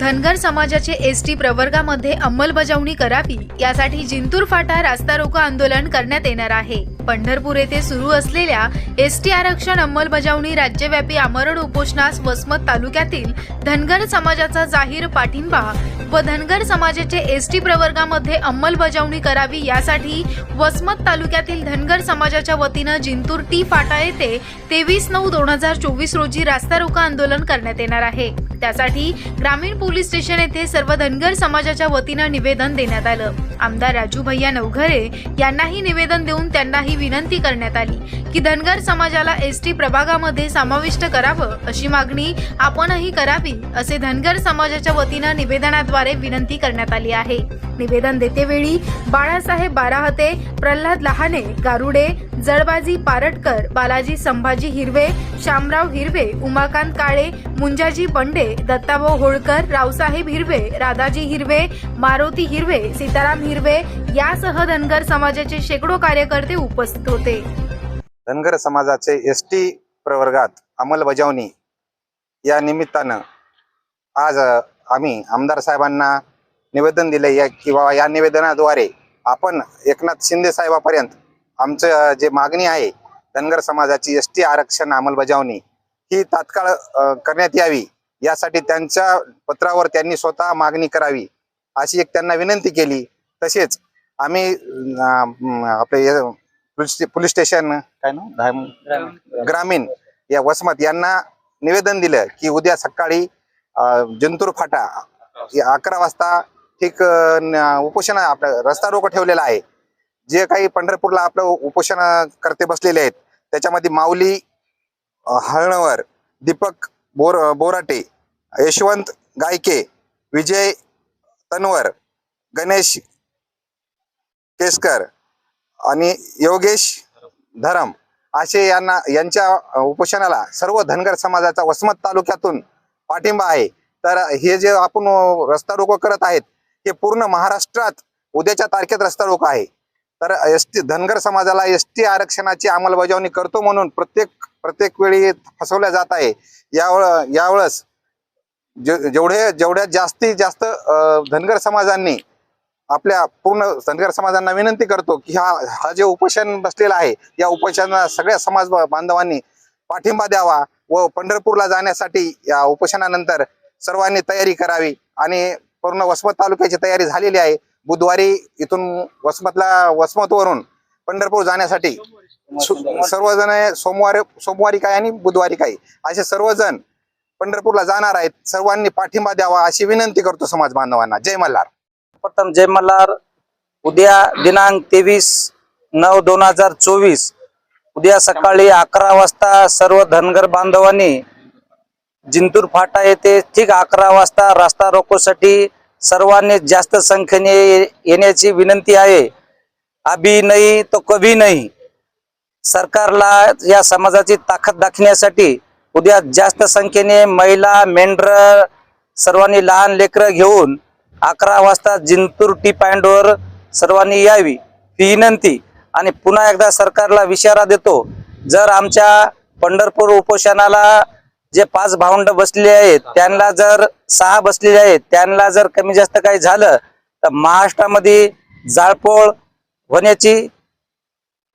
धनगर समाजाचे S T प्रवर्गामध्ये अंमलबजावणी करावी यासाठी जिंतूर फाटा रास्ता रोको आंदोलन करण्यात येणार आहे. पंढरपूर येथे सुरू असलेल्या एस टी आरक्षण अंमलबजावणी राज्यव्यापी आमरण उपोषणास वसमत तालुक्यातील धनगर समाजाचा जाहीर पाठिंबा व धनगर समाजाचे एस टी प्रवर्गामध्ये अंमलबजावणी करावी यासाठी वसमत तालुक्यातील धनगर समाजाच्या वतीनं जिंतूर टी फाटा येथे तेवीस नऊ दोन हजार चोवीस रोजी रास्ता रोको आंदोलन करण्यात येणार आहे. त्यासाठी ग्रामीण पोलीस स्टेशन येथे सर्व धनगर समाजाच्या वतीनं निवेदन देण्यात आलं. आमदार राजू भैया नवघरे यांनाही निवेदन देऊन त्यांनाही विनंती करण्यात आली की धनगर समाजाला एस टी प्रभागामध्ये समाविष्ट करावं अशी मागणी आपणही करावी असे धनगर समाजाच्या वतीनं निवेदनाद्वारे विनंती करण्यात आली आहे. निवेदन देतेवेळी बाळासाहेब बाराहते प्रल्हाद लहाने गारुडे जळबाजी पारटकर बालाजी संभाजी हिरवे शामराव हिरवे उमाकांत काळे मुंजाजी बंडे दत्ताभाऊ होळकर रावसाहेब हिरवे राधाजी हिरवे मारुती हिरवे सीताराम हिरवे यासह धनगर समाजाचे शेकडो कार्यकर्ते उपस्थित होते. धनगर समाजाचे एस टी प्रवर्गात अंमलबजावणी या निमित्तानं आज आम्ही आमदार साहेबांना निवेदन दिले या किंवा या निवेदनाद्वारे आपण एकनाथ शिंदे साहेबापर्यंत आमचं जे मागणी आहे धनगर समाजाची एस टी आरक्षण अंमलबजावणी ही तात्काळ करण्यात यावी. यासाठी त्यांच्या पत्रावर त्यांनी स्वतः मागणी करावी अशी एक त्यांना विनंती केली. तसेच आम्ही आपले पोलीस स्टेशन काय ना ग्रामीण. या वसमत यांना निवेदन दिलं की उद्या सकाळी जंतूर फाटा अकरा वाजता ठीक उपोषण आपलं रस्ता रोको ठेवलेला आहे. जे काही पंढरपूरला आपलं उपोषण करते बसलेले आहेत त्याच्यामध्ये माऊली हळणवर दीपक बोर बोराटे यशवंत गायके विजय तन्वर गणेश केसकर आणि योगेश धरम असे यांना यांच्या उपोषणाला सर्व धनगर समाजाचा वसमत तालुक्यातून पाठिंबा आहे. तर हे जे आपण रस्ता रोको करत आहेत हे पूर्ण महाराष्ट्रात उद्याच्या तारखेत रस्ता रोको आहे. तर एस टी धनगर समाजाला एस टी आरक्षणाची अंमलबजावणी करतो म्हणून प्रत्येक प्रत्येक वेळी फसवल्या जात आहे. यावेळ यावेळेस जेवढे जेवढ्या जास्तीत जास्त धनगर समाजांनी आपल्या पूर्ण धनगर समाजांना विनंती करतो की हा हा जे उपोषण बसलेला आहे या उपोषणाला सगळ्या समाज बांधवांनी पाठिंबा द्यावा व पंढरपूरला जाण्यासाठी या उपोषणानंतर सर्वांनी तयारी करावी आणि पूर्ण वसमत तालुक्याची तयारी झालेली आहे. बुधवारी इथून वसमतला वसमतवरून पंढरपूर जाण्यासाठी सर्वजण सोमवारी सोमवारी काय आणि बुधवारी काय असे सर्वजण पंढरपूरला जाणार आहेत. सर्वांनी पाठिंबा द्यावा अशी विनंती करतो समाज बांधवांना. जय मल्हार. प्रथम जय मल्हार. उद्या दिनांक तेवीस नऊ दोन हजार चोवीस उद्या सकाळी अकरा वाजता सर्व धनगर बांधवांनी जिंतूर फाटा येथे ठीक अकरा वाजता रस्ता रोकोसाठी सर्वांनी जास्त संख्येने येण्याची विनंती आहे. अभी नाही तो कभी नाही सरकारला या समाजाची ताकद दाखवण्यासाठी उद्या जास्त संख्येने महिला मेंढर सर्वांनी लहान लेकरं घेऊन अकरा वाजता जिंतूर टी पॉइंटवर सर्वांनी यावी ही विनंती. आणि पुन्हा एकदा सरकारला विचारा देतो जर आमच्या पंढरपूर उपोषणाला जे पाच भावंड बसलेले आहेत त्यांना जर सहा बसलेले आहेत त्यांना जर कमी जास्त काही झालं तर महाराष्ट्रामध्ये जाळपोळ होण्याची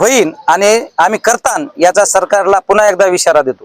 होईल आणि आम्ही करतान याचा सरकारला पुन्हा एकदा विचारा देतो.